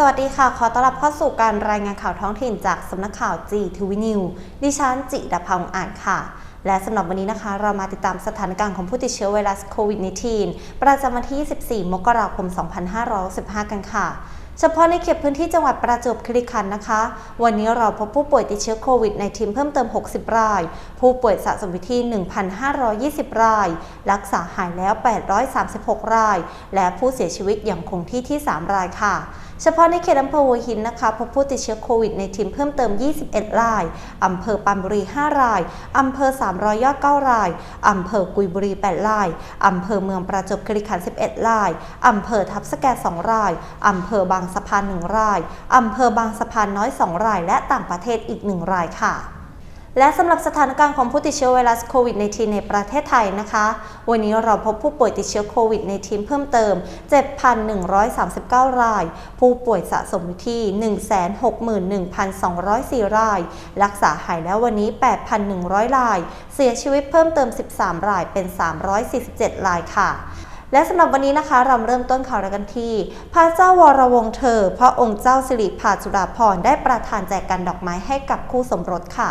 สวัสดีค่ะ ขอต้อนรับเข้าสู่การรายงานข่าวท้องถิ่นจากสำนักข่าวจีทวีนิวดิฉันจิดาภาองอ่านค่ะ และสำหรับวันนี้นะคะ เรามาติดตามสถานการณ์ของผู้ติดเชื้อไวรัสโควิด -19 ประจำวันที่24มกราคม 2565กันค่ะเฉพาะในเขตพื้นที่จังหวัดประจวบคีรีขันธ์นะคะ วันนี้เราพบผู้ป่วยติดเชื้อโควิดในทีมเพิ่มเติม 60 ราย ผู้ป่วยสะสมอยู่ที่ 1,520 ราย รักษาหายแล้ว 836 ราย และผู้เสียชีวิตยังคงที่ที่ 3 รายค่ะ เฉพาะในเขตอำเภอหัวหินนะคะพบผู้ติดเชื้อโควิดในทีมเพิ่มเติม 21 ราย อำเภอปรานบุรี 5 ราย อำเภอ 300 ยอด 9 ราย อำเภอกุยบุรี 8 ราย อำเภอเมืองประจวบคีรีขันธ์ 11 ราย อำเภอทับสแก 2 ราย อำเภอบางสะพาน 1 ราย อำเภอบางสะพานน้อย 2 ราย และต่างประเทศอีก 1 รายค่ะ และสำหรับสถานการณ์ของผู้ติดเชื้อไวรัสโควิด -19 ในประเทศไทยนะคะ วันนี้เราพบผู้ป่วยติดเชื้อโควิด -19 เพิ่มเติม 7,139 ราย ผู้ป่วยสะสมที่ 161,204 ราย รักษาหายแล้ววันนี้ 8,100 ราย เสียชีวิตเพิ่มเติม 13 รายเป็น 347 รายค่ะและสำหรับวันนี้นะคะเราเริ่มต้นข่าวกกันที่พระเจ้าวรวงเธอ พระองค์เจ้าสิริภาจุฬาภรณ์ได้ประทานแจกันดอกไม้ให้กับคู่สมรสค่ะ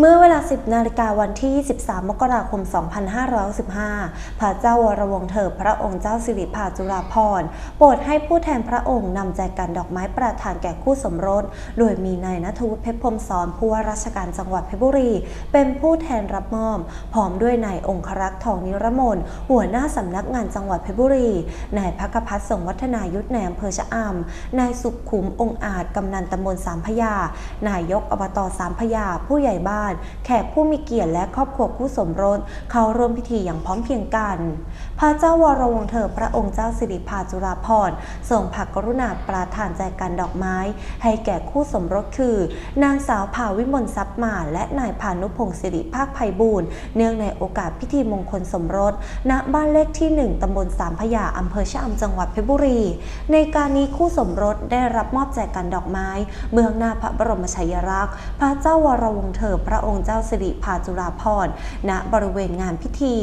เมื่อเวลา 10 นาฬิกาวันที่ 23 มกราคม 2515 พระเจ้าวรวงศ์เธอพระองค์เจ้าสิริภาจุฬาภรณ์โปรดให้ผู้แทนพระองค์นำแจกันดอกไม้ประทานแก่คู่สมรส โดยมีนายณัฐวุฒิเพชรพรมสอนผู้ว่าราชการจังหวัดเพชรบุรี เป็นผู้แทนรับมอบ พร้อมด้วยนายองครักษ์ทองนิรมนหัวหน้าสำนักงานจังหวัดเพชรบุรี นายพักพัฒน์สงวัฒนายุทธในอำเภอชะอำนายสุขขุมองอาจกำนันตำบลสามพยานายกอบตสามพยาผู้ใหญ่บ้านแขกผู้มีเกียรติและครอบครัวคู่สมรสเข้าร่วมพิธีอย่างพร้อมเพรียงกัน พระเจ้าวรวงเธอพระองค์เจ้าสิริภาจุฬาภรณ์ทรงพระกรุณาประทานแจกันดอกไม้ ให้แก่คู่สมรสคือ นางสาวภาวิมลทรัพย์มาและนายพานุพงศ์สิริภาคไพบูลย์เนื่องในโอกาสพิธีมงคลสมรส ณบ้านเลขที่ 1 ตำบลสามพยาอำเภอชะอำจังหวัดเพชรบุรี ในการนี้คู่สมรสได้รับมอบแจกันดอกไม้ เบื้องหน้าพระบรมฉายาลักษณ์พระเจ้าวรวงเธอพระองค์เจ้าสิริภาจุฬาภรณ์ณบริเวณงานพิธี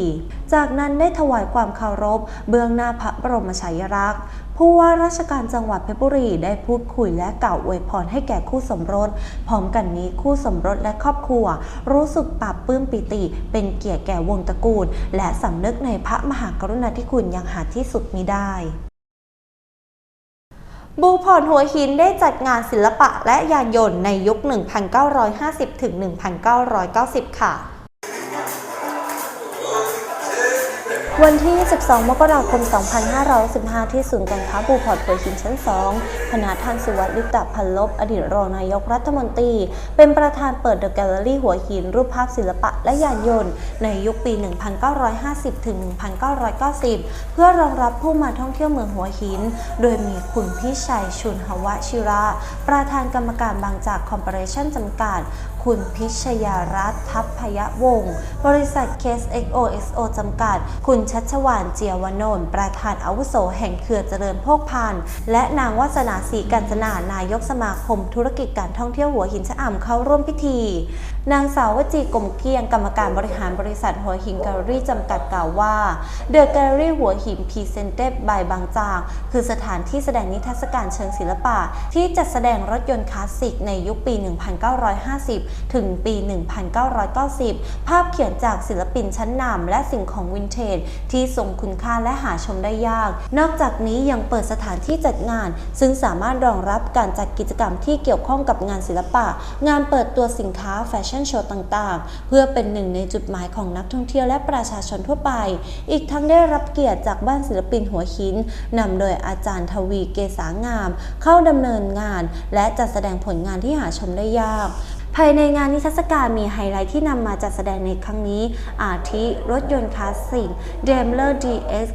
จากนั้นได้ถวายความเคารพ เบื้องหน้าพระบรมฉายาลักษณ์ผู้ว่าราชการจังหวัดเพชรบุรีได้พูดคุยและกล่าวอวยพรให้แก่คู่สมรส พร้อมกันนี้คู่สมรสและครอบครัว รู้สึกปลาบปื้มปิติ เป็นเกียรติแก่วงตระกูล และสำนึกในพระมหากรุณาธิคุณอย่างหาที่สุดมิได้ บูพรหัวหินได้จัดงานศิลปะและยานยนต์ในยุค 1950-1990 ค่ะ วันที่22มกราคม 2515 ที่ศูนย์การค้าบูพอร์ตหัวหินชั้น 2 คณะท่านสุวัสดิ์ลิปตะพันลบ อดีตรองนายกรัฐมนตรี เป็นประธานเปิดเดอะแกลเลอรี่หัวหิน รูปภาพศิลปะและยานยนต์ ในยุคปี 1950 ถึง 1990 เพื่อรองรับผู้มาท่องเที่ยวเมืองหัวหิน โดยมีคุณพิชัยชุนหวชิระ ประธานกรรมการบางจากคอร์ปอเรชั่นจำกัด คุณพิชยารัตน์ทัพพยวงศ์บริษัทเคส XOXO จำกัด คุณชัชวานเจียวนนท์ประธานอาวุโสแห่งเครือเจริญโภคพันธ์และนางวัสนาศรีกัญจนานายกสมาคมธุรกิจการท่องเที่ยวหัวหินชะอำเข้าร่วมพิธี นางสาววจีกลมเกียงกรรมการบริหารบริษัทหัวหินแกลเลอรี่จำกัดกล่าวว่า The Gallery หัวหิน Presented by บางจาก คือสถานที่แสดงนิทรรศการเชิงศิลปะ ที่จัดแสดงรถยนต์คลาสสิกในยุคปี 1950 ถึงปี 1990 ภาพเขียนจากศิลปินชั้นนำและสิ่งของวินเทจที่ทรงคุณค่าและหาชมได้ยาก นอกจากนี้ยังเปิดสถานที่จัดงาน ซึ่งสามารถรองรับการจัดกิจกรรมที่เกี่ยวข้องกับงานศิลปะ งานเปิดตัวสินค้าแฟชั่นโชว์ต่างๆ เพื่อเป็นหนึ่งในจุดหมายของนักท่องเที่ยวและประชาชนทั่วไป อีกทั้งได้รับเกียรติจากบ้านศิลปินหัวหินนำโดยอาจารย์ทวีเกษางาม เข้าดำเนินงาน และจัดแสดงผลงานที่หาชมได้ยาก ภายในงานนิทรรศการมีไฮไลท์ที่นำมาจัดแสดงในครั้งนี้ อาทิรถยนต์คลาสสิก Daimler DX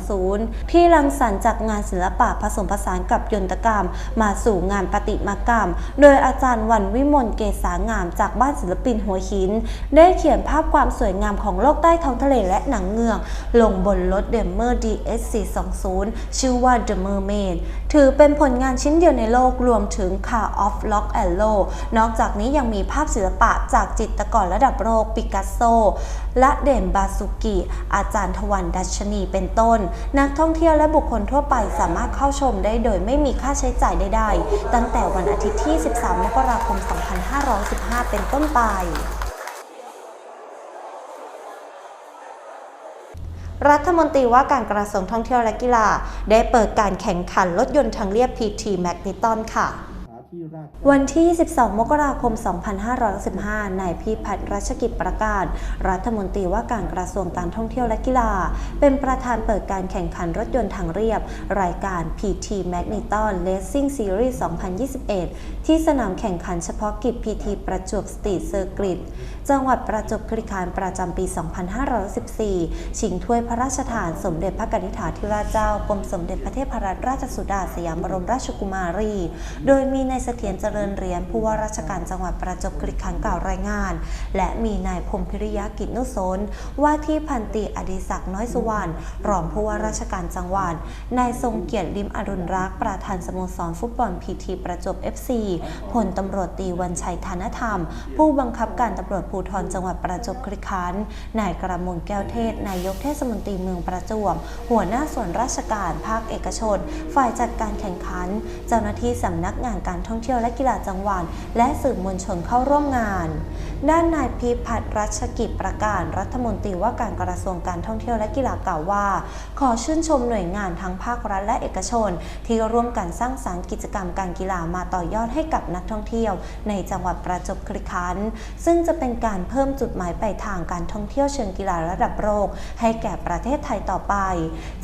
420ที่รังสรรค์จากงานศิลปะผสมผสานกับยนตกรรม มาสู่งานประติมากรรม โดยอาจารย์วันวิมลเกษางามจากบ้านศิลปินหัวหิน ได้เขียนภาพความสวยงามของโลกใต้ท้องทะเลและหนังเงือก ลงบนรถ Daimler DX 420ชื่อว่า The Mermaid ถือเป็นผลงานชิ้นเดียวในโลกรวมถึง Car of Lock and Low นอกจากนี้นี้ยังมีภาพศิลปะจากจิตรกรระดับโลกปิกัสโซ และเด่นบาสุกิ อาจารย์ทวันดัชนีเป็นต้น นักท่องเที่ยวและบุคคลทั่วไปสามารถเข้าชมได้โดยไม่มีค่าใช้จ่ายใดๆ ตั้งแต่วันอาทิตย์ที่ 13 มกราคม 2515 เป็นต้นไปรัฐมนตรีว่าการกระทรวงท่องเที่ยวและกีฬา ได้เปิดการแข่งขันรถยนต์ทางเรียบ PT Magneton ค่ะ วันที่12มกราคม 2515นายพิพัฒน์รัชกิจประกาศ รัฐมนตรีว่าการกระทรวงการท่องเที่ยวและกีฬา เป็นประธานเปิดการแข่งขันรถยนต์ทางเรียบ รายการ PT Magneton Racing Series 2021 ที่สนามแข่งขันเฉพาะกิจ PT ประจวบสตรีทเซอร์กิตจังหวัดประจวบคีรีขันธ์ประจำปี 2514 ชิงถ้วยพระราชทานสมเด็จพระกนิษฐาธิราชเจ้ากรมสมเด็จพระเทพรัตนราชสุดาสยามบรมราชกุมารี โดยมีนายเสถียรเจริญเหรียญผู้ว่าราชการจังหวัดประจวบคีรีขันธ์กล่าวรายงาน และมีนายพรมพิริยกิจนุสนว่าที่พันตรีอดิศักดิ์น้อยสุวรรณรองผู้ว่าราชการจังหวัดนายทรงเกียรติริมอรุณรัก ประธานสโมสรฟุตบอลพีทีประจวบ FC พลตำรวจตีวันชัยธนธรรม ผู้บังคับการตำรวจภูธรจังหวัดประจวบคีรีขันธ์นายกระมวลแก้วเทศ นายกเทศมนตรีเมืองประจวบหัวหน้าส่วนราชการภาคเอกชน ฝ่ายจัดการแข่งขัน เจ้าหน้าที่สำนักงานการท่องเที่ยวและกีฬาจังหวัด และสื่อมวลชนเข้าร่วมงาน ด้านนายพิพัฒน์รัชกิจประการรัฐมนตรีว่าการกระทรวงการท่องเที่ยวและกีฬากล่าวว่า ขอชื่นชมหน่วยงานทั้งภาครัฐและเอกชน ที่ร่วมกันสร้างสรรค์กิจกรรมการกีฬามาต่อยอดให้กับนักท่องเที่ยว ในจังหวัดประจวบคีรีขันธ์ซึ่งจะเป็นการเพิ่มจุดหมายปลายทางการท่องเที่ยวเชิงกีฬาระดับโลกให้แก่ประเทศไทยต่อไป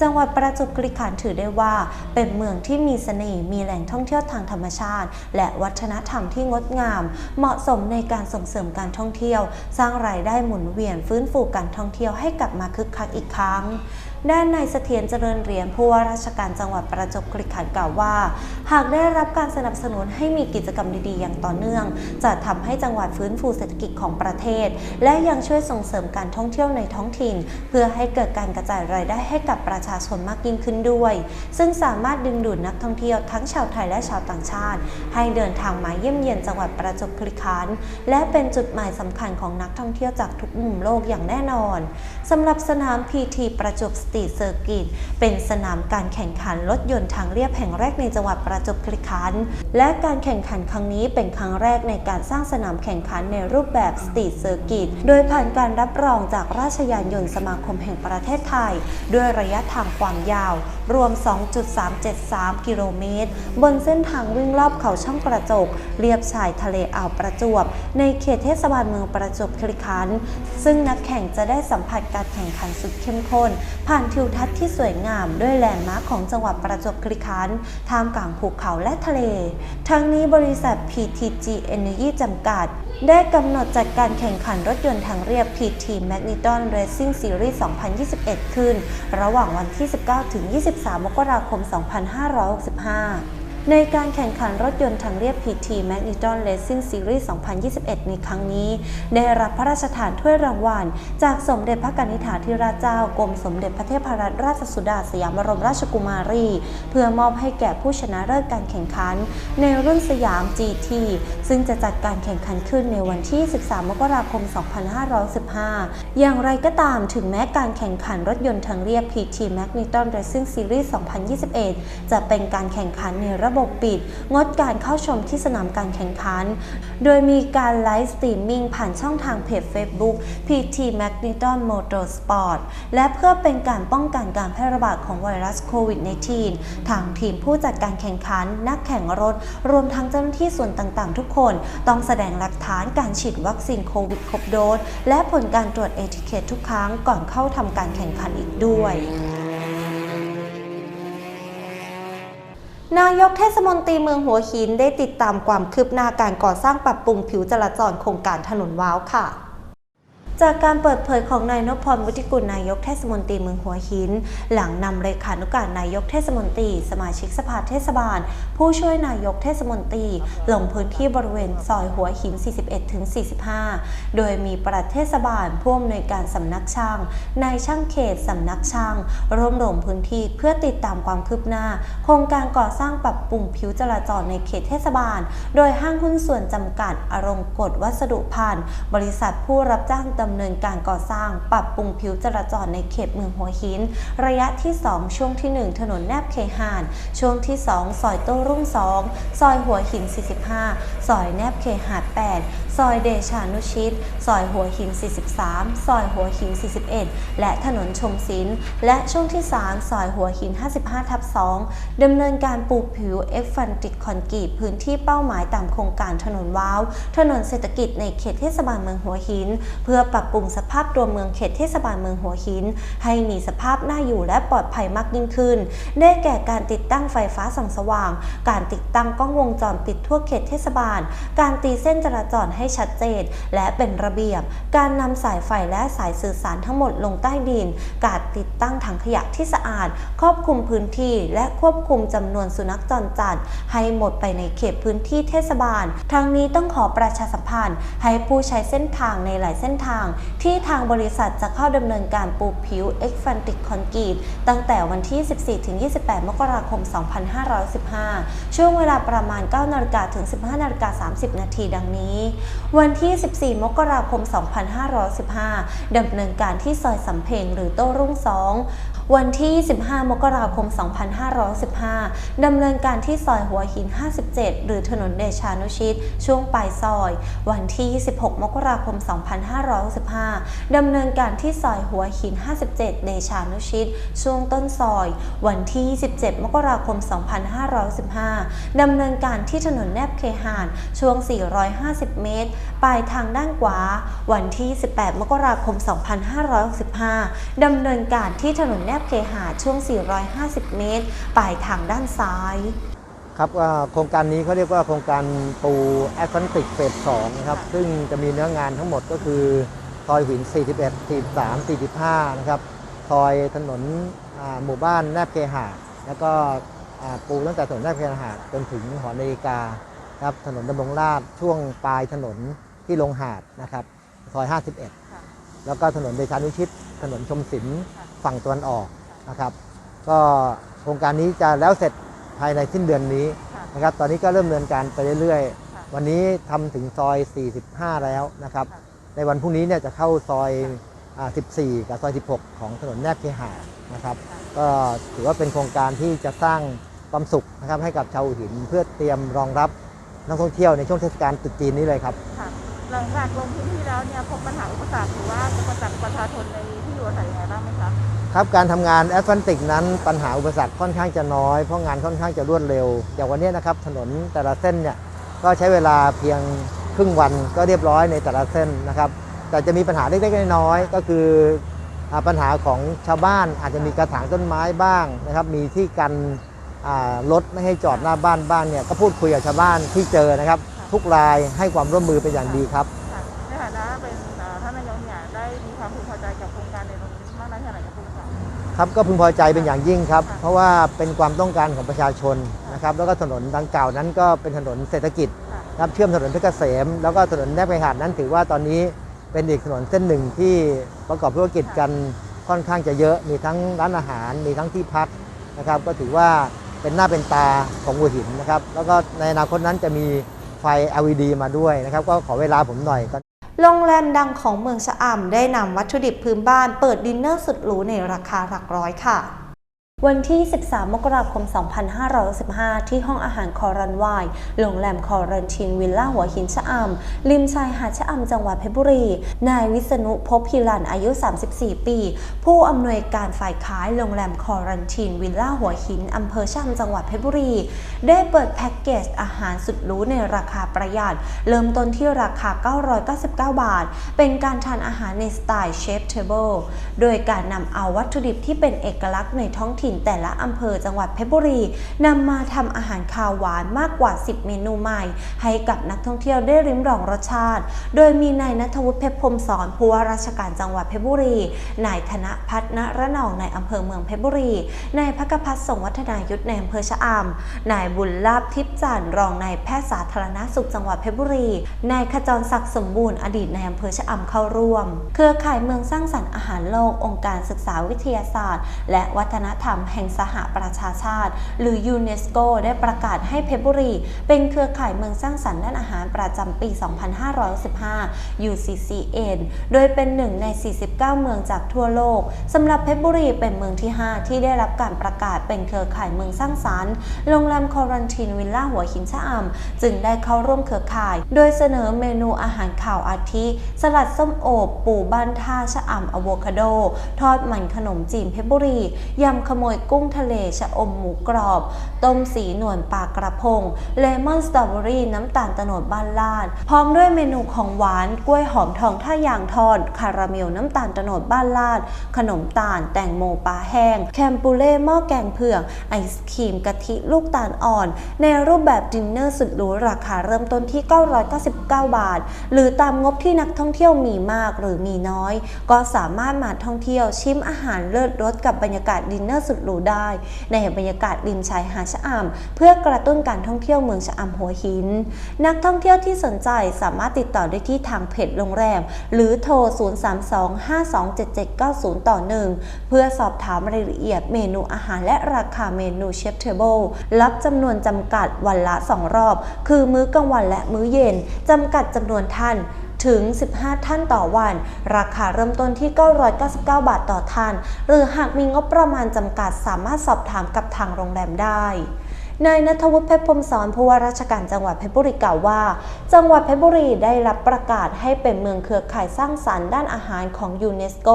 จังหวัดประจวบคีรีขันธ์ถือได้ว่า เป็นเมืองที่มีเสน่ห์มีแหล่งท่องเที่ยวทางธรรมชาติและวัฒนธรรมที่งดงาม เหมาะสมในการส่งเสริมการท่องเที่ยว สร้างรายได้หมุนเวียนฟื้นฟูการท่องเที่ยวให้กลับมาคึกคักอีกครั้ง ด้านนายเสถียรเจริญเหรียญผู้ว่าราชการจังหวัดประจวบคีรีขันธ์กล่าวว่า หากได้รับการสนับสนุนให้มีกิจกรรมดีๆ อย่างต่อเนื่อง จะทำให้จังหวัดฟื้นฟูเศรษฐกิจของประเทศ และยังช่วยส่งเสริมการท่องเที่ยวในท้องถิ่น เพื่อให้เกิดการกระจายรายได้ให้กับประชาชนมากยิ่งขึ้นด้วย ซึ่งสามารถดึงดูดนักท่องเที่ยวทั้งชาวไทยและชาวต่างชาติ ให้เดินทางมาเยี่ยมเยียนจังหวัดประจวบคีรีขันธ์และเป็นจุดหมายสำคัญของนักท่องเที่ยวจากทุกมุมโลกอย่างแน่นอนสำหรับสนาม PT ประจวบตรีทเซอร์กิตเป็นสนามการแข่งขันรถยนต์ทางเรียบแห่งแรกในจังหวัดประจวบคีรีขันธ์และการแข่งขันครั้งนี้เป็นครั้งแรกในการสร้างสนามแข่งขันในรูปแบบสตรีทเซอร์กิตโดยผ่านการรับรองจากราชยานยนต์สมาคมแห่งประเทศไทย ด้วยระยะทางความยาวรวม 2.373 กิโลเมตร บนเส้นทางวิ่งรอบเขาช่องกระจก เรียบชายทะเลอ่าวประจวบ ในเขตเทศบาลเมืองประจวบคีรีขันธ์ซึ่งนักแข่งจะได้สัมผัสการแข่งขันสุดเข้มข้น ผ่านทิวทัศน์ที่สวยงามด้วยแลนด์มาร์คของจังหวัดประจวบคีรีขันธ์ท่ามกลางภูเขาและทะเล ทั้งนี้บริษัท PTG Energy จำกัด ได้กำหนดจัดการแข่งขันรถยนต์ทางเรียบ PT Magneton Racing Series 2021 ขึ้น ระหว่างวันที่ 19 ถึง 23 มกราคม 2565 ในการแข่งขันรถยนต์ทางเรียบ PT Magneton Racing Series 2021 ในครั้งนี้ ได้รับพระราชทานถ้วยรางวัล จากสมเด็จพระกนิษฐาธิราชเจ้ากรมสมเด็จพระเทพรัตนราชสุดาสยามบรมราชกุมารี เพื่อมอบให้แก่ผู้ชนะเลิศการแข่งขัน ในรุ่นสยาม GT ซึ่งจะจัดการแข่งขันขึ้นในวันที่ 13 มกราคม 2515 อย่างไรก็ตามถึงแม้การแข่งขันรถยนต์ทางเรียบ PT Magneton Racing Series 2021 จะเป็นการแข่งขันในระบบปิด งดการเข้าชมที่สนามการแข่งขัน โดยมีการไลฟ์สตรีมมิ่งผ่านช่องทางเพจ Facebook PT Magneton Motorsport และเพื่อเป็นการป้องกันการแพร่ระบาดของไวรัสโควิด -19 ทางทีมผู้จัดการแข่งขัน นักแข่งรถ รวมทั้งเจ้าหน้าที่ส่วนต่างๆ ทุกคนต้องแสดงหลักฐานการฉีดวัคซีนโควิดครบโดสและผลการตรวจเอทิเคตทุกครั้งก่อนเข้าทำการแข่งขันอีกด้วย นายกเทศมนตรีเมืองหัวหินได้ติดตามความคืบหน้าการก่อสร้างปรับปรุงผิวจราจรโครงการถนนว้าวค่ะ จากการเปิดเผยของนายนพพรวุฒิกุลนายกเทศมนตรีเมืองหัวหิน หลังนำเลขานุการนายกเทศมนตรี สมาชิกสภาเทศบาล ผู้ช่วยนายกเทศมนตรี ลงพื้นที่บริเวณซอยหัวหิน 41-45 โดยมีปลัดเทศบาลผู้อำนวยการสำนักช่างนายช่างเขตสำนักช่างร่วมลงพื้นที่เพื่อติดตามความคืบหน้า โครงการก่อสร้างปรับปรุงผิวจราจรในเขตเทศบาล โดยห้างหุ้นส่วนจำกัดอารมณ์กฎวัสดุพันธ์บริษัทผู้รับจ้างดำเนินการก่อสร้าง ปรับปรุงผิวจราจรในเขตเมืองหัวหิน ระยะที่ 2 ช่วงที่ 1 ถนนแนบเคหาน ช่วงที่ 2 ซอยโต้รุ่ง 2 ซอยหัวหิน 45 ซอยแนบเคหาด8ซอยเดชานุชิต ซอยหัวหิน 43 ซอยหัวหิน 41 และถนนชมศิลป์และช่วงที่ 3 ซอยหัวหิน 55 ทับ 2ดำเนินการปูผิวเอฟฟันติดคอนกรีตพื้นที่เป้าหมายตามโครงการถนนว้าว ถนนเศรษฐกิจในเขตเทศบาลเมืองหัวหิน เพื่อปรับปรุงสภาพตัวเมืองเขตเทศบาลเมืองหัวหิน ให้มีสภาพน่าอยู่และปลอดภัยมากยิ่งขึ้น ได้แก่การติดตั้งไฟฟ้าส่องสว่าง การติดตั้งกล้องวงจรปิดทั่วเขตเทศบาล การตีเส้นจราจรให้ชัดเจน และเป็นระเบียบ การนำสายไฟและสายสื่อสารทั้งหมดลงใต้ดิน การติดตั้งถังขยะที่สะอาด ครอบคลุมพื้นที่ และควบคุมจำนวนสุนัขจรจัด ให้หมดไปในเขตพื้นที่เทศบาลทั้งนี้ต้องขอประชาสัมพันธ์ ให้ผู้ใช้เส้นทางในหลายเส้นทาง ที่ทางบริษัทจะเข้าดำเนินการปูผิวเอ็กฟันติกคอนกรีตตั้งแต่วันที่ 14-28 มกราคม 2515 ช่วงเวลาประมาณ 9นาฬิกาถึง 15นาฬิกา30 นาทีดังนี้วันที่ 14 มกราคม 2515ดำเนินการที่ซอยสำเพ็งหรือโต้รุ่ง2 วันที่15มกราคม 2515 ดำเนินการที่ซอยหัวหิน 57 หรือถนนเดชานุชิต ช่วงปลายซอย วันที่ 26 มกราคม 2515 ดำเนินการที่ซอยหัวหิน 57 เดชานุชิต ช่วงต้นซอย วันที่ 27 มกราคม 2515 ดำเนินการที่ถนนแนบเคหาน ช่วง 450 เมตร ปลายทางด้านขวา วันที่ 18 มกราคม 2565 ดำเนินการที่ถนนแนบเคหาช่วง 450 เมตร ปลายทางด้านซ้าย ครับอ่าโครงการนี้เขาเรียกว่าโครงการปูแอสฟันติกเฟส2นะครับ ซึ่งจะมีเนื้องานทั้งหมดก็คือซอยหิน 41 43 45 นะครับ ซอยถนนอ่าหมู่บ้านแนบเคหะแล้วก็อ่าปูตั้งแต่ถนนแนบเคหะจนถึงหอนาฬิกาครับถนนดำรงราษฎร์ช่วงปลายถนนที่ลงหาดนะครับซอย 51 แล้วก็ถนนเดชานุชิต ถนนชมศิลป์ ฝั่งตะวันออกนะครับก็โครงการนี้จะแล้วเสร็จภายในสิ้นเดือนนี้นะครับตอนนี้ก็เริ่มดำเนินการไปเรื่อยๆ วันนี้ทำถึงซอย 45 แล้วนะครับในวันพรุ่งนี้เนี่ยจะเข้าซอยอ่า14 กับซอย 16 ของถนนแนบเคหานะครับก็ถือว่าเป็นโครงการที่จะสร้างความสุขนะครับให้กับชาวหัวหินเพื่อเตรียมรองรับนักท่องเที่ยวในช่วงเทศกาลตรุษจีนนี้เลยครับค่ะหลังจากลงพื้นที่แล้วเนี่ยพบปัญหาอุปสรรคหรือว่าอุปสรรคประชาชนในที่อยู่อาศัยยังไงบ้างไหมคะ ครับการทำงานแอสฟันติกนั้นปัญหาอุปสรรคค่อนข้างจะน้อย เพราะงานค่อนข้างจะรวดเร็ว อย่างวันนี้นะครับถนนแต่ละเส้นเนี่ยก็ใช้เวลาเพียงครึ่งวันก็เรียบร้อยในแต่ละเส้นนะครับ แต่จะมีปัญหาเล็กๆน้อยๆก็คืออ่าปัญหาของชาวบ้านอาจจะมีกระถางต้นไม้บ้างนะครับ มีที่กันอ่ารถไม่ให้จอดหน้าบ้านบ้างเนี่ยก็พูดคุยกับชาวบ้านที่เจอนะครับ ทุกรายให้ความร่วมมือเป็นอย่างดีครับค่ะในฐานะเป็น ครับก็พึงพอใจเป็นอย่างยิ่งครับ เพราะว่าเป็นความต้องการของประชาชนนะครับแล้วก็ถนนดังกล่าวนั้นก็เป็นถนนเศรษฐกิจนะครับเชื่อมถนนเพชรเกษม แล้วก็ถนนแนบไปหาดนั้นถือว่าตอนนี้เป็นอีกถนนเส้นหนึ่งที่ประกอบธุรกิจกันค่อนข้างจะเยอะมีทั้งร้านอาหารมีทั้งที่พักนะครับ ก็ถือว่าเป็นหน้าเป็นตาของหัวหินนะครับ แล้วก็ในอนาคตนั้นจะมีไฟ LED มาด้วยนะครับ ก็ขอเวลาผมหน่อย โรงแรมดังของเมืองชะอำได้นำวัตถุดิบพื้นบ้านเปิดดินเนอร์สุดหรูในราคาหลักร้อยค่ะ วันที่ 13 มกราคม 2515ที่ห้องอาหารคอรันวายโรงแรมคอรันทินวิลล่าหัวหินชะอำริมชายหาดชะอำจังหวัดเพชรบุรี นายวิษณุภพพิรันอายุ 34 ปี ผู้อำนวยการฝ่ายขายโรงแรมคอรันทินวิลล่าหัวหินอำเภอชะอำจังหวัดเพชรบุรี ได้เปิดแพ็กเกจอาหารสุดหรูในราคาประหยัด เริ่มต้นที่ราคา 999 บาท เป็นการทานอาหารในสไตล์เชฟเทเบิลโดยการนำเอาวัตถุดิบที่เป็นเอกลักษณ์ในท้องถิ่นถิ่นแต่ละอำเภอจังหวัดเพชรบุรีนำมาทำอาหารคาวหวานมากกว่า 10 เมนูใหม่ ให้กับนักท่องเที่ยวได้ริมรองรสชาติ โดยมีนายนัทวุฒิเพชรพรมสอนผู้ว่าราชการจังหวัดเพชรบุรี นายธนพัฒนระนองในอำเภอเมืองเพชรบุรี นายพักพัฒน์สงวัฒนายุทธในอำเภอชะอำนายบุญลาภทิพย์จันทร์รองนายแพทย์สาธารณสุขจังหวัดเพชรบุรี นายขจรศักดิ์สมบูรณ์อดีตในอำเภอชะอำเข้าร่วม เครือข่ายเมืองสร้างสรรค์อาหารโลกองค์การศึกษาวิทยาศาสตร์ และวัฒนธรรมแห่งสหประชาชาติ หรือยูเนสโกได้ประกาศให้เพชรบุรี เป็นเครือข่ายเมืองสร้างสรรค์ด้านอาหารประจำปี 2515 UCCN โดยเป็นหนึ่งใน 49 เมืองจากทั่วโลกสำหรับเพชรบุรีเป็นเมืองที่ 5 ที่ได้รับการประกาศเป็นเครือข่ายเมืองสร้างสรรค์โรงแรมคอรันทีนวิลล่าหัวหินชะอำจึงได้เข้าร่วมเครือข่าย โดยเสนอเมนูอาหารข่าวอาทิ สลัดส้มโอบปูบ้านท่าชะอำอะโวคาโด ทอดมันขนมจีนเพชรบุรียำขโมยกุ้งทะเลชะอมหมูกรอบ ต้มสีหนวลปลากระพง เลมอนสตรอเบอรี่น้ำตาลตะโนดบ้านลาด พร้อมด้วยเมนูของหวานกล้วยหอมทองท่ายางทอด คาราเมลน้ำตาลตะโนดบ้านลาด ขนมตาล แตงโมปลาแห้ง แคมปูเล่หม้อแกงเผือกไอศครีมกะทิลูกตาลอ่อน ในรูปแบบดินเนอร์สุดหรูราคาเริ่มต้นที่ 999 บาท หรือตามงบที่นักท่องเที่ยวมีมากหรือมีน้อย ก็สามารถมาท่องเที่ยวชิมอาหารเลิศรสกับบรรยากาศดินเนอร์สุดหรูได้ ในบรรยากาศริมชายหาดชะอำเพื่อกระตุ้นการท่องเที่ยวเมืองชะอำหัวหิน นักท่องเที่ยวที่สนใจสามารถติดต่อได้ที่ทางเพจโรงแรม หรือโทร 032-527790 ต่อ 1 เพื่อสอบถามรายละเอียดเมนูอาหารและราคาเมนูเชฟเทเบิลรับจำนวนจำกัดวันละ 2 รอบ คือมื้อกลางวันและมื้อเย็นจำกัดจำนวนท่าน ถึง 15 ท่านต่อวัน ราคาเริ่มต้นที่ 999 บาทต่อท่าน หรือหากมีงบประมาณจำกัดสามารถสอบถามกับทางโรงแรมได้ นายนัทวุฒิเพชรพรมสอนผู้ว่าราชการจังหวัดเพชรบุรีกล่าวว่า จังหวัดเพชรบุรีได้รับประกาศให้เป็นเมืองเครือข่ายสร้างสรรค์ด้านอาหารของยูเนสโก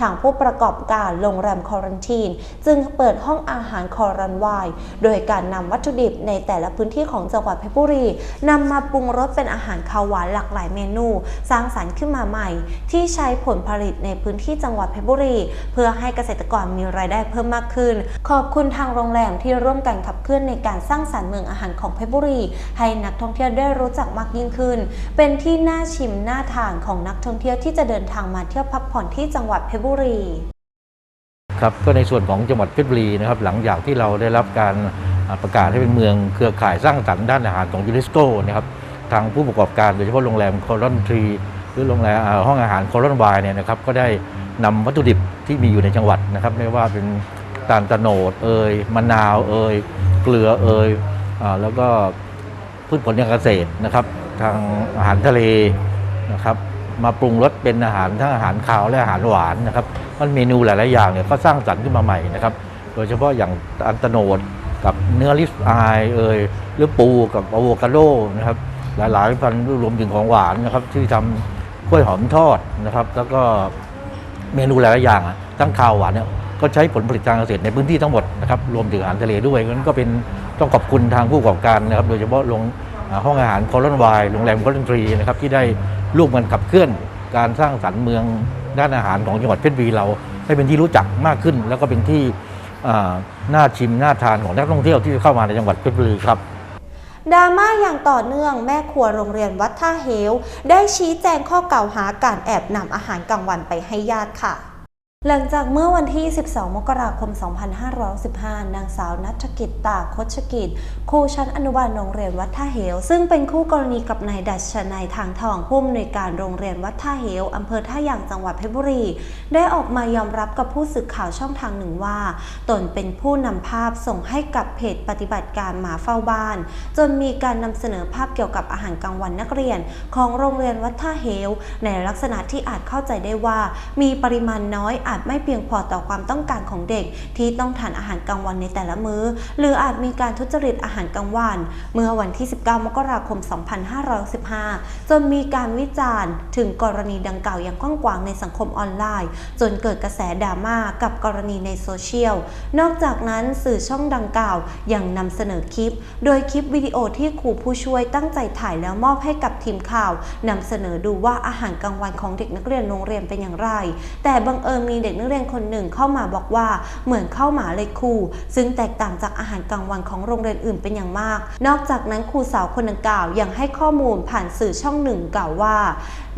ทางผู้ประกอบการโรงแรมคอรันทีน จึงเปิดห้องอาหารคอรันไวน์โดยการนำวัตถุดิบในแต่ละพื้นที่ของจังหวัดเพชรบุรีนำมาปรุงรสเป็นอาหารคาวหวานหลากหลายเมนู สร้างสรรค์ขึ้นมาใหม่ ที่ใช้ผลผลิตในพื้นที่จังหวัดเพชรบุรี เพื่อให้เกษตรกรมีรายได้เพิ่มมากขึ้น ขอบคุณทางโรงแรมที่ร่วมกันขับเคลื่อนในการสร้างสรรค์เมืองอาหารของเพชรบุรี ให้นักท่องเที่ยวได้รู้จักมากยิ่งขึ้น เป็นที่น่าชิมน่าทานของนักท่องเที่ยวที่จะเดินทางมาเที่ยวพักผ่อนที่จังหวัดเพชรบุรีครับก็ในส่วนของจังหวัดเพชรบุรีนะครับหลังจากที่เราได้รับการประกาศให้เป็นเมืองเครือข่ายสร้างสรรค์ด้านอาหารของยูเนสโกนะครับทางผู้ประกอบการโดยเฉพาะโรงแรมคอรอนทรีหรือโรงแรมห้องอาหารคอรอนไวเนี่ยนะครับก็ได้นำวัตถุดิบที่มีอยู่ในจังหวัดนะครับไม่ว่าเป็นตาลตะโนดเอยมะนาวเอย เกลือเอยอแล้วก็พืชผลทางเกษตรนะครับ ทางอาหารทะเลนะครับมาปรุงรสเป็นอาหารทั้งอาหารคาวและอาหารหวานนะครับมันเมนูหลาย ๆ อย่างเนี่ยก็สร้างสรรค์ขึ้นมาใหม่นะครับ โดยเฉพาะอย่างอันตโนดกับเนื้อลิสอายเอ่ยหรือปูกับอะโวคาโดนะครับ หลาย ๆ พันธุ์รวมถึงของหวานนะครับ ที่ทำกล้วยหอมทอดนะครับ แล้วก็เมนูหลาย ๆ อย่างอะทั้งคาวหวานเนี่ย ก็ใช้ผลผลิตทางเกษตรในพื้นที่ทั้งหมดนะครับรวมถึงอาหารทะเลด้วยนั้นก็เป็นต้องขอบคุณทางผู้ประกอบการนะครับ โดยเฉพาะโรงห้องอาหารคอรอนไวน์โรงแรมคอรอนทรีนะครับที่ได้ร่วมกันขับเคลื่อนการสร้างสรรค์เมืองด้านอาหารของจังหวัดเพชรบุรีเราให้เป็นที่รู้จักมากขึ้น แล้วก็เป็นที่น่าชิมน่าทานของนักท่องเที่ยวที่เข้ามาในจังหวัดเพชรบุรีครับดราม่าอย่างต่อเนื่องแม่ครัวโรงเรียนวัดท่าเหว ได้ชี้แจงข้อกล่าวหาการแอบนำอาหารกลางวันไปให้ญาติค่ะ หลังจากเมื่อวันที่ 12 มกราคม 2515 นางสาวนัฐกิจตาคชกิจ ครูชั้นอนุบาลโรงเรียนวัดท่าเหว ซึ่งเป็นคู่กรณีกับนายดัชนัยทางทองผู้อำนวยการโรงเรียนวัดท่าเหว อำเภอท่ายางจังหวัดเพชรบุรี ได้ออกมายอมรับกับผู้สื่อข่าวช่องทางหนึ่งว่า ตนเป็นผู้นำภาพส่งให้กับเพจปฏิบัติการหมาเฝ้าบ้าน จนมีการนำเสนอภาพเกี่ยวกับอาหารกลางวันนักเรียน ของโรงเรียนวัดท่าเหว ในลักษณะที่อาจเข้าใจได้ว่า มีปริมาณน้อยอาจไม่เพียงพอต่อความต้องการของเด็ก ที่ต้องทานอาหารกลางวันในแต่ละมื้อ หรืออาจมีการทุจริตอาหารกลางวัน เมื่อวันที่ 19 มกราคม 2515 จนมีการวิจารณ์ ถึงกรณีดังกล่าวอย่างกว้างขวางในสังคมออนไลน์ จนเกิดกระแสดราม่ากับกรณีในโซเชียล นอกจากนั้นสื่อช่องดังกล่าวยังนำเสนอคลิป โดยคลิปวิดีโอที่ครูผู้ช่วยตั้งใจถ่ายแล้วมอบให้กับทีมข่าวนำเสนอดูว่าอาหารกลางวันของเด็กนักเรียนโรงเรียนเป็นอย่างไร แต่บังเอิญมีเด็กนักเรียนคนหนึ่งเข้ามาบอกว่าเหมือนข้าวหมาเลยครู ซึ่งแตกต่างจากอาหารกลางวันของโรงเรียนอื่นเป็นอย่างมาก นอกจากนั้นครูสาวคนดังกล่าวยังให้ข้อมูลผ่านสื่อช่องหนึ่งกล่าวว่า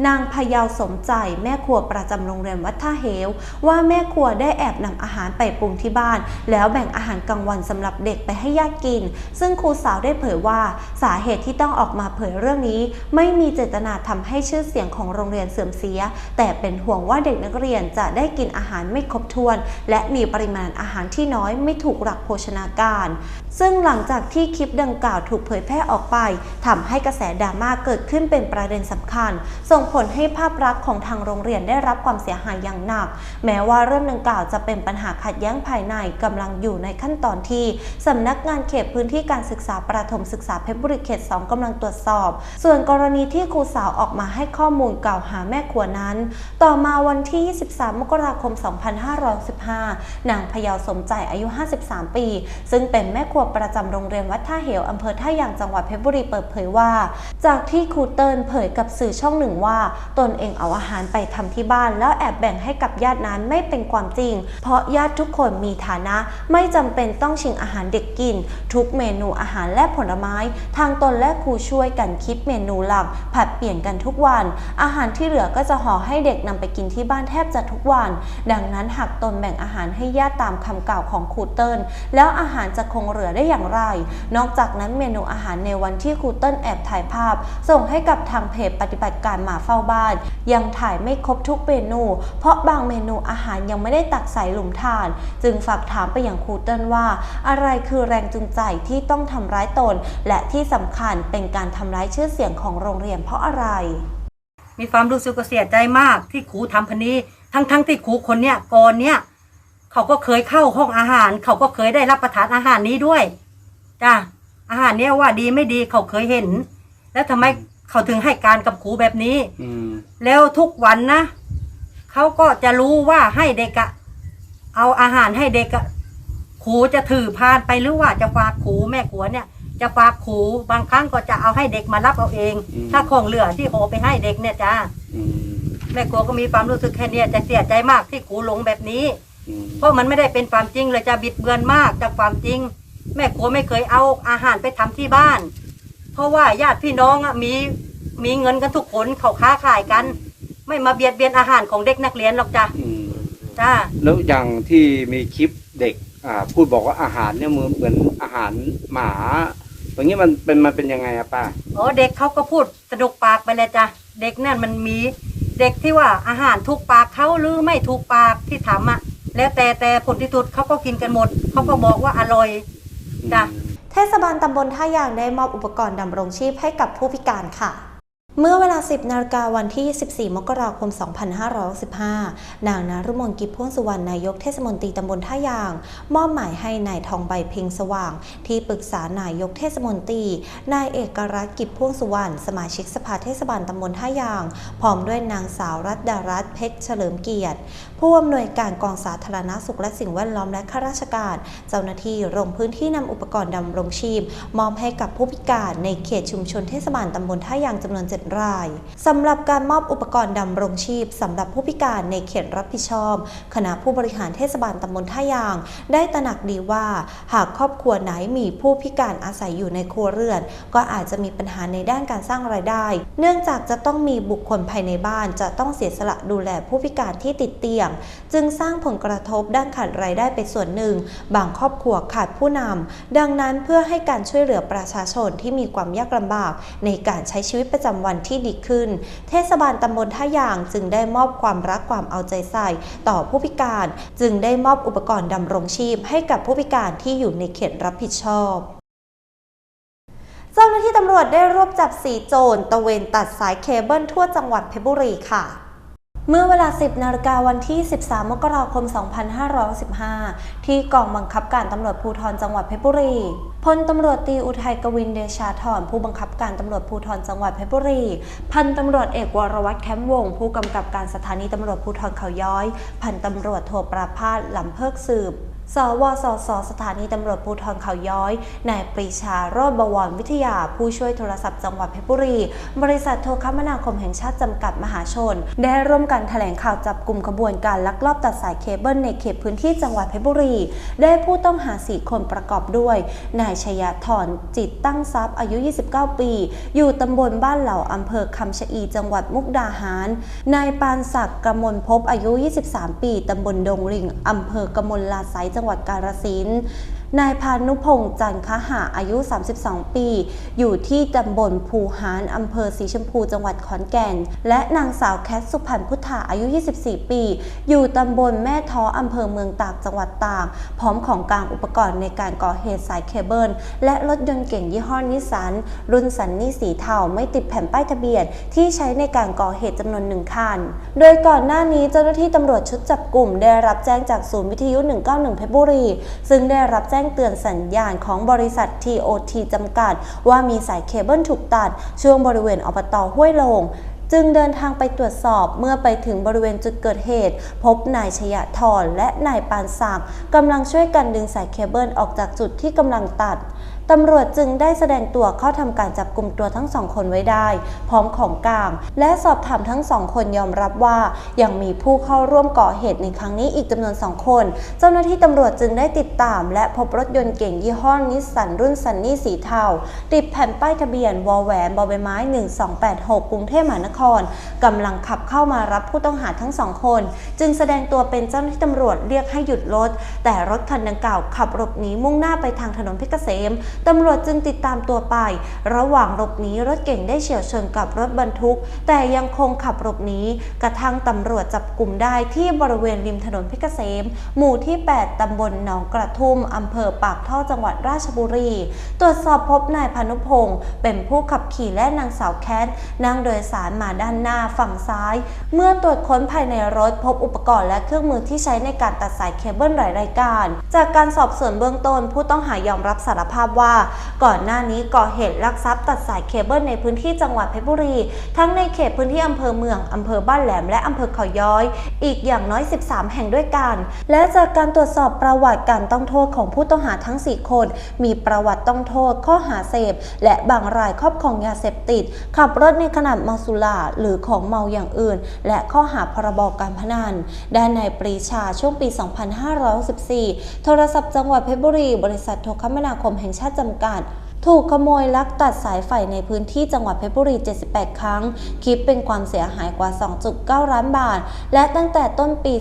นางพยาวสมใจแม่ครัวประจำโรงเรียนวัดท่าเหว ว่าแม่ครัวได้แอบนำอาหารไปปรุงที่บ้าน แล้วแบ่งอาหารกลางวันสำหรับเด็กไปให้ญาติกิน ซึ่งครูสาวได้เผยว่าสาเหตุที่ต้องออกมาเผยเรื่องนี้ ไม่มีเจตนาทำให้ชื่อเสียงของโรงเรียนเสื่อมเสีย แต่เป็นห่วงว่าเด็กนักเรียนจะได้กินอาหารไม่ครบถ้วน และมีปริมาณอาหารที่น้อยไม่ถูกหลักโภชนาการ ซึ่งหลังจากที่คลิปดังกล่าวถูกเผยแพร่ออกไปทำให้กระแสดราม่าเกิดขึ้นเป็นประเด็นสำคัญ ส่งผลให้ภาพลักษณ์ของทางโรงเรียนได้รับความเสียหายอย่างหนัก แม้ว่าเรื่องดังกล่าวจะเป็นปัญหาขัดแย้งภายในกำลังอยู่ในขั้นตอนที่สำนักงานเขตพื้นที่การศึกษาประถมศึกษาเพชรบุรีเขต 2กำลังตรวจสอบ ส่วนกรณีที่ครูสาวออกมาให้ข้อมูลกล่าวหาแม่ครัวนั้น ต่อมาวันที่ 23 มกราคม 2515 นางพยาวสมใจอายุ 53 ปี ซึ่งเป็นแม่ครัวประจำโรงเรียนวัดท่าเหวอำเภอท่ายางจังหวัดเพชรบุรีเปิดเผยว่า จากที่ครูเตินเผยกับสื่อช่องหนึ่งว่า ตนเองเอาอาหารไปทำที่บ้าน แล้วแอบแบ่งให้กับญาตินั้นไม่เป็นความจริง เพราะญาติทุกคนมีฐานะ ไม่จำเป็นต้องชิงอาหารเด็กกิน ทุกเมนูอาหารและผลไม้ ทางตนและครูช่วยกันคิดเมนูหลักผัดเปลี่ยนกันทุกวัน อาหารที่เหลือก็จะห่อให้เด็กนำไปกินที่บ้านแทบจะทุกวัน ดังนั้นหากตนแบ่งอาหารให้ญาติตามคำกล่าวของครูเติ้ลแล้วอาหารจะคงเหลือได้อย่างไร นอกจากนั้นเมนูอาหารในวันที่ครูเติ้ลแอบถ่ายภาพ ส่งให้กับทางเพจปฏิบัติการหมาเฝ้าบ้าน ยังถ่ายไม่ครบทุกเมนู เพราะบางเมนูอาหารยังไม่ได้ตักใส่หลุมทาน จึงฝากถามไปยังครูเติ้ลว่า อะไรคือแรงจูงใจที่ต้องทำร้ายตน และที่สำคัญเป็นการทำร้ายชื่อเสียงของโรงเรียนเพราะอะไร มีความรู้สึกเสียใจมากที่ครูทำพันนี้ ทั้งทั้งที่ครูคนเนี้ยก่อนเนี้ย เขาก็เคยเข้าห้องอาหาร เขาก็เคยได้รับประทานอาหารนี้ด้วยจ้ะอาหารเนี้ยว่าดีไม่ดีเขาเคยเห็น แล้วทำไมเขาถึงให้การกับครูแบบนี้ อืม แล้วทุกวันนะเขาก็จะรู้ว่าให้เด็กอะเอาอาหารให้เด็กอะครูจะถือพานไปหรือว่าจะฝากครูแม่ครัวเนี่ย จะฝากครูบางครั้งก็จะเอาให้เด็กมารับเอาเองถ้าของเหลือที่โหไปให้เด็กเนี่ยจ้าอืม แม่ครัวก็มีความรู้สึกแค่เนี้ยจะเสียใจมากที่ครูหลงแบบนี้อืม เพราะมันไม่ได้เป็นความจริงเลยจะบิดเบือนมากจากความจริง แม่ครัวไม่เคยเอาอาหารไปทำที่บ้าน เพราะว่าญาติพี่น้องอะมีมีเงินกันทุกคนเขาค้าขายกัน ไม่มาเบียดเบียนอาหารของเด็กนักเรียนหรอกจ้ะอืมจ้าแล้วอย่างที่มีคลิปเด็กอ่าพูดบอกว่าอาหารเนี่ยเหมือนเหมือนอาหารหมาตรงนี้มันเป็นมันเป็นยังไงอะป้าอ๋อเด็กเขาก็พูดสนุกปากไปเลยจ้ะเด็กนั่นมันมีเด็กที่ว่าอาหารถูกปากเขาหรือไม่ถูกปากที่ทำอะ แล้วแต่แต่ผลที่สุดเขาก็กินกันหมดเขาก็บอกว่าอร่อยจ้ะเทศบาลตำบลท่ายางได้มอบอุปกรณ์ดำรงชีพให้กับผู้พิการค่ะเมื่อเวลา 10 นาฬิกาวันที่24มกราคม 2565 นางนรุมนกิจพ่วงสุวรรณนายกเทศมนตรีตำบลท่ายาง มอบหมายให้นายทองใบเพ็งสว่าง ที่ปรึกษานายกเทศมนตรี นายเอกรัตน์กิจพ่วงสุวรรณสมาชิกสภาเทศบาลตำบลท่ายาง พร้อมด้วยนางสาวรัตดารัตน์เพชรเฉลิมเกียรติผู้อำนวยการกองสาธารณสุขและสิ่งแวดล้อมและข้าราชการ เจ้าหน้าที่ลงพื้นที่นำอุปกรณ์ดำรงชีพ มอบให้กับผู้พิการในเขตชุมชนเทศบาลตำบลท่ายางจำนวน 7 รายสำหรับการมอบอุปกรณ์ดำรงชีพสำหรับผู้พิการในเขตรับผิดชอบ คณะผู้บริหารเทศบาลตำบลท่ายาง ได้ตระหนักดีว่า หากครอบครัวไหนมีผู้พิการอาศัยอยู่ในครัวเรือน ก็อาจจะมีปัญหาในด้านการสร้างรายได้ เนื่องจากจะต้องมีบุคคลภายในบ้าน จะต้องเสียสละดูแลผู้พิการที่ติดเตียงจึงสร้างผลกระทบด้านขาดรายได้ไปส่วนหนึ่ง บางครอบครัวขาดผู้นำดังนั้นเพื่อให้การช่วยเหลือประชาชนที่มีความยากลำบาก ในการใช้ชีวิตประจำวันที่ดีขึ้น เทศบาลตำบลท่ายางจึงได้มอบความรักความเอาใจใส่ ต่อผู้พิการ จึงได้มอบอุปกรณ์ดำรงชีพ ให้กับผู้พิการที่อยู่ในเขตรับผิดชอบเจ้าหน้าที่ตำรวจได้รวบจับสีโจรตะเวนตัดสายเคเบิลทั่วจังหวัดเพชรบุรีค่ะ เมื่อเวลา 10 นาฬิกาวันที่ 13 มกราคม 2515 ที่กองบังคับการตำรวจภูธรจังหวัดเพชรบุรี พลตำรวจตีอุทัยกวินเดชาธรผู้บังคับการตำรวจภูธรจังหวัดเพชรบุรี พันตำรวจเอกวรวัฒน์แคมวงศ์ผู้กำกับการสถานีตำรวจภูธรเขาย้อย พันตำรวจโทประภาสหลำเพิกสืบ สวสสสถานีตำรวจภูธรเขาย้อย นายปรีชาโรจน์บวรวิทยา ผู้ช่วยโทรศัพท์จังหวัดเพชรบุรี บริษัทโทรคมนาคมแห่งชาติจำกัดมหาชน ได้ร่วมกันแถลงข่าวจับกลุ่มขบวนการลักลอบตัดสายเคเบิลในเขตพื้นที่จังหวัดเพชรบุรี ได้ผู้ต้องหา4คนประกอบด้วย นายชยธรจิตตั้งทรัพย์อายุ 29 ปี อยู่ตำบลบ้านเหล่าอำเภอคำชะอีจังหวัดมุกดาหาร นายปานศักดิ์กมลภพอายุ 23 ปีตำบลดงลิงอำเภอกมลลาไซจังหวัดกาฬสินธุ์ นายพานุพงษ์จันคหะอายุ 32 ปี อยู่ที่ตำบลภูหานอำเภอสีชมพูจังหวัดขอนแก่น และนางสาวแคทสุพรรณพุทธาอายุ 24 ปี อยู่ตำบลแม่ท้ออำเภอเมืองตากจังหวัดตาก พร้อมของกลางอุปกรณ์ในการก่อเหตุสายเคเบิล และรถยนต์เก่งยี่ห้อนิสสันรุ่นสันนี่สีเทาไม่ติดแผ่นป้ายทะเบียน ที่ใช้ในการก่อเหตุจำนวนหนึ่งคัน โดยก่อนหน้านี้เจ้าหน้าที่ตำรวจชุดจับกลุ่มได้รับแจ้งจากศูนย์วิทยุ 191 เพชรบุรี ซึ่งได้รับแจ้ง้งเตือนสัญญาณของบริษัท TOT จำกัด ว่ามีสายเคเบิลถูกตัด ช่วงบริเวณอบตห้วยโลงจึงเดินทางไปตรวจสอบเมื่อไปถึงบริเวณจุดเกิดเหตุ พบนายชยธรและนายปานศักดิ์กำลังช่วยกันดึงสายเคเบิลออกจากจุดที่กำลังตัด ตำรวจจึงได้แสดงตัวเข้าทำการจับกลุ่มตัวทั้งสองคนไว้ได้ พร้อมของกลาง และสอบถามทั้งสองคนยอมรับว่ายังมีผู้เข้าร่วมก่อเหตุในครั้งนี้อีกจำนวนสองคน เจ้าหน้าที่ตำรวจจึงได้ติดตาม และพบรถยนต์เก่งยี่ห้อนิสสันรุ่นซันนี่สีเทาติดแผ่นป้ายทะเบียนวอแหวนบอใบไม้ 1286 กรุงเทพมหานครกำลังขับเข้ามารับผู้ต้องหาทั้งสองคน จึงแสดงตัวเป็นเจ้าหน้าที่ตำรวจเรียกให้หยุดรถ แต่รถคันดังกล่าวขับหลบหนีมุ่งหน้าไปทางถนนเพชรเกษมตำรวจจึงติดตามตัวไป ระหว่างหลบหนีรถเก่งได้เฉียวชนกับรถบรรทุก แต่ยังคงขับหลบหนีกระทั่งตำรวจจับกลุ่มได้ที่บริเวณริมถนนเพชรเกษม หมู่ที่ 8 ตำบลหนองกระทุ่มอำเภอปากท่อจังหวัดราชบุรี ตรวจสอบพบนายพานุพงศ์เป็นผู้ขับขี่และนางสาวแคทนั่งโดยสารมาด้านหน้าฝั่งซ้าย เมื่อตรวจค้นภายในรถพบอุปกรณ์และเครื่องมือที่ใช้ในการตัดสายเคเบิลหลายรายการ จากการสอบสวนเบื้องต้นผู้ต้องหายอมรับสารภาพว่าก่อนหน้านี้ก่อเหตุลักทรัพย์ตัดสายเคเบิลในพื้นที่จังหวัดเพชรบุรี ทั้งในเขตพื้นที่อำเภอเมืองอำเภอบ้านแหลมและอำเภอเขาย้อย อีกอย่างน้อย 13 แห่งด้วยกัน และจากการตรวจสอบประวัติการต้องโทษของผู้ต้องหาทั้ง 4 คน มีประวัติต้องโทษข้อหาเสพ และบางรายครอบครองยาเสพติด ขับรถในขนาดเมาสุราหรือของเมาอย่างอื่น และข้อหาพรบการพนันด้านนายปรีชาช่วงปี 2564 โทรศัพท์จังหวัดเพชรบุรี บริษัทโทรคมนาคมแห่งชาติจำกัด ถูกขโมยลักตัดสายไฟในพื้นที่จังหวัดเพชรบุรี 78 ครั้ง คิดเป็นความเสียหายกว่า 2.9 ล้านบาท และตั้งแต่ต้นปี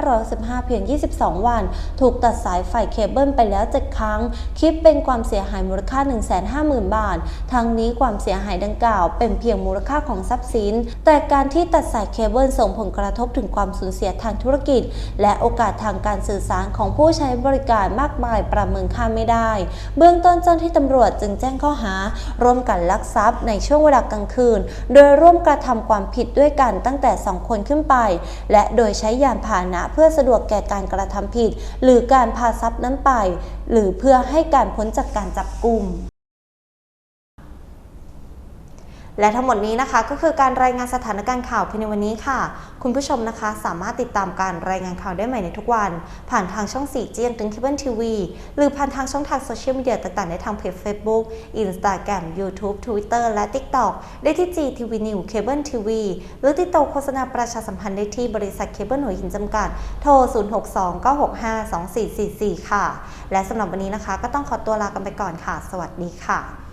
2515 เพียง 22 วัน ถูกตัดสายไฟเคเบิลไปแล้ว 7 ครั้ง คิดเป็นความเสียหายมูลค่า 150,000 บาท ทั้งนี้ความเสียหายดังกล่าว เป็นเพียงมูลค่าของทรัพย์สิน แต่การที่ตัดสายเคเบิลส่งผลกระทบถึงความสูญเสียทางธุรกิจ และโอกาสทางการสื่อสารของผู้ใช้บริการมากมายประเมินค่าไม่ได้ เบื้องต้นเจ้าหน้าที่ตำรวจจึงแจ้งข้อหา ร่วมกันลักทรัพย์ในช่วงเวลากลางคืน โดยร่วมกระทำความผิดด้วยกันตั้งแต่ 2 คนขึ้นไป และโดยใช้ยานพาหนะเพื่อสะดวกแก่การกระทำผิด หรือการพาทรัพย์นั้นไป หรือเพื่อให้การพ้นจากการจับกลุ่ม และทั้งหมดนี้นะคะก็คือการรายงานสถานการณ์ข่าวภายในวันนี้ค่ะ คุณผู้ชมนะคะ สามารถติดตามการรายงานข่าวได้ใหม่ในทุกวัน ผ่านทางช่อง4เจียงตึงคิเบิลทีวีหรือผ่านทางช่องทางโซเชียลมีเดียต่างๆ ได้ทางเพจ Facebook Instagram YouTube Twitter และ TikTok ได้ที่ GTV New Cable TV หรือติดต่อโฆษณาประชาสัมพันธ์ได้ที่บริษัทเคเบิลหัวหินจำกัด โทร 0629652444 ค่ะ และสำหรับวันนี้นะคะ ก็ต้องขอตัวลากันไปก่อนค่ะ สวัสดีค่ะ